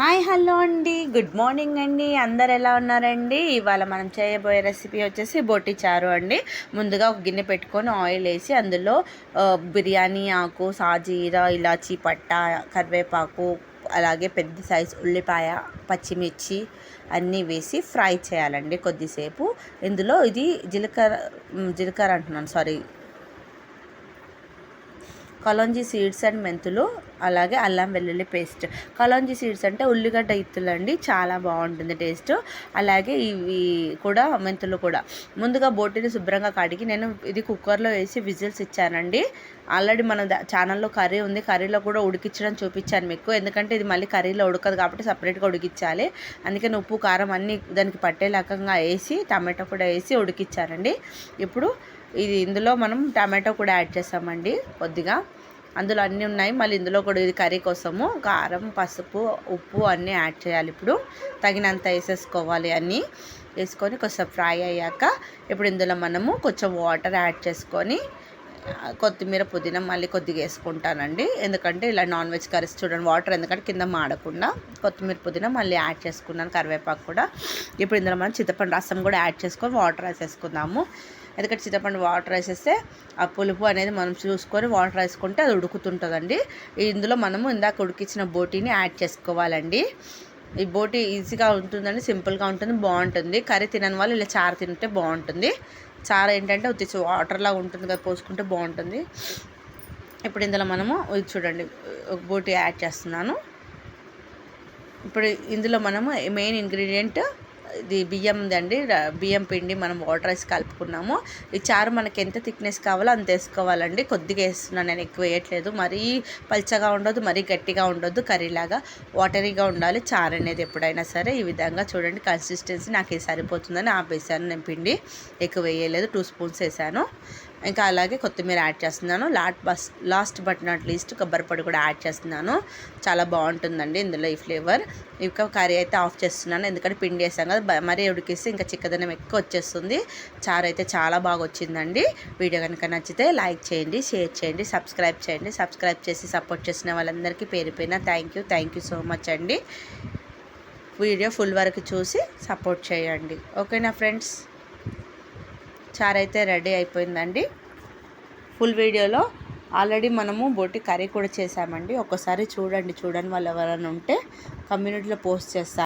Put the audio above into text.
Hi hello అండి. Good morning అండి. అందరు ఎలా ఉన్నారండి? ఇవాళ మనం చేయబోయే రెసిపీ వచ్చేసి బొట్టి చారు అండి. ముందుగా ఒక గిన్నె పెట్టుకొని ఆయిల్ వేసి అందులో బిర్యానీ ఆకు సాజీరా ఇలాచీ పట్ట కరివేపాకు అలాగే పెద్ద సైజు ఉల్లిపాయ పచ్చిమిర్చి అన్నీ వేసి ఫ్రై చేయాలండి కొద్దిసేపు. ఇందులో ఇది జీలకర్ర జీలకర్ర అంటున్నాను సారీ. కలోంజీ సీడ్స్ అండ్ మెంతులు అలాగే అల్లం వెల్లుల్లి పేస్ట్. కలోంజీ సీడ్స్ అంటే ఉల్లిగడ్డ ఇత్తులు అండి చాలా బాగుంటుంది టేస్ట్. అలాగే ఇవి కూడా మెంతులు కూడా. ముందుగా బోటిని శుభ్రంగా కడిగి నేను ఇది కుక్కర్లో వేసి విజిల్స్ ఇచ్చానండి. ఆల్రెడీ మన ఛానల్లో కర్రీ ఉంది కర్రీలో కూడా ఉడికించడం చూపించాను మీకు. ఎందుకంటే ఇది మళ్ళీ కర్రీలో ఉడకదు కాబట్టి సపరేట్గా ఉడికించాలి. అందుకని ఉప్పు కారం అన్నీ దానికి పట్టే రకంగా వేసి టమాటో కూడా వేసి ఉడికించానండి. ఇప్పుడు ఇది ఇందులో మనం టమాటో కూడా యాడ్ చేసామండి కొద్దిగా. అందులో అన్నీ ఉన్నాయి. మళ్ళీ ఇందులో కూడా ఇది కర్రీ కోసము కారం పసుపు ఉప్పు అన్నీ యాడ్ చేయాలి ఇప్పుడు. తగినంత వేసేసుకోవాలి అన్నీ. వేసుకొని కొంచెం ఫ్రై అయ్యాక ఇప్పుడు ఇందులో మనము కొంచెం వాటర్ యాడ్ చేసుకొని కొత్తిమీర పుదీనా మళ్ళీ కొద్దిగా వేసుకుంటానండి. ఎందుకంటే ఇలా నాన్ వెజ్ కర్రీస్ చూడండి వాటర్ ఎందుకంటే కింద మాడకుండా కొత్తిమీర పుదీనా మళ్ళీ యాడ్ చేసుకున్నాను కరివేపాకు కూడా. ఇప్పుడు ఇందులో మనం చింతపండు రసం కూడా యాడ్ చేసుకొని వాటర్ వేసేసుకుందాము. ఎందుకంటే చింతపండు వాటర్ వేసేస్తే ఆ పులుపు అనేది మనం చూసుకొని వాటర్ వేసుకుంటే అది ఉడుకుతుంటుందండి. ఇందులో మనము ఇందాక ఉడికించిన బోటీని యాడ్ చేసుకోవాలండి. ఈ బోటీ ఈజీగా ఉంటుందండి సింపుల్గా ఉంటుంది బాగుంటుంది. కర్రీ తినని వాళ్ళు ఇలా చారు తింటే బాగుంటుంది. చారు ఏంటంటే ఉత్తి వాటర్ లాగా ఉంటుంది కదా పోసుకుంటే బాగుంటుంది. ఇప్పుడు ఇందులో మనము ఇది చూడండి ఒక బోటీ యాడ్ చేస్తున్నాను. ఇప్పుడు ఇందులో మనము మెయిన్ ఇంగ్రీడియంట్ ఇది బియ్యం అండి బియ్యం పిండి మనం వాటర్ వేసి కలుపుకున్నాము. ఈ చారు మనకి ఎంత థిక్నెస్ కావాలో అంత వేసుకోవాలండి. కొద్దిగా వేస్తున్నాను నేను ఎక్కువ వేయట్లేదు. మరీ పల్చగా ఉండదు మరీ గట్టిగా ఉండొద్దు కర్రీలాగా వాటరీగా ఉండాలి చారు అనేది ఎప్పుడైనా సరే. ఈ విధంగా చూడండి కన్సిస్టెన్సీ నాకు ఇది సరిపోతుందని ఆపేసాను నేను పిండి ఎక్కువ వేయలేదు టూ స్పూన్స్ వేసాను ఇంకా అలాగే కొత్తిమీర యాడ్ చేస్తున్నాను. Last but last but not least కొబ్బరి పొడి కూడా యాడ్ చేస్తున్నాను. చాలా బాగుంటుందండి ఇందులో ఈ ఫ్లేవర్. ఇంకా కర్రీ అయితే ఆఫ్ చేస్తున్నాను. ఎందుకంటే పిండి వేసాం కదా మరీ ఉడికిస్తే ఇంకా చిక్కదనం ఎక్కువ వచ్చేస్తుంది. చారు అయితే చాలా బాగా వచ్చిందండి. వీడియో కనుక నచ్చితే లైక్ చేయండి షేర్ చేయండి సబ్స్క్రైబ్ చేయండి. సబ్స్క్రైబ్ చేసి సపోర్ట్ చేసిన వాళ్ళందరికీ పేరు పైన thank you thank you so much అండి. వీడియో ఫుల్ వరకు చూసి సపోర్ట్ చేయండి. ఓకేనా ఫ్రెండ్స్? చారు అయితే రెడీ అయిపోయిందండి. ఫుల్ వీడియోలో ఆల్రెడీ మనము బోటి కర్రీ కూడా చేసామండి ఒకసారి చూడండి చూడని వాళ్ళు ఎవరైనా ఉంటే కమ్యూనిటీలో పోస్ట్ చేస్తాను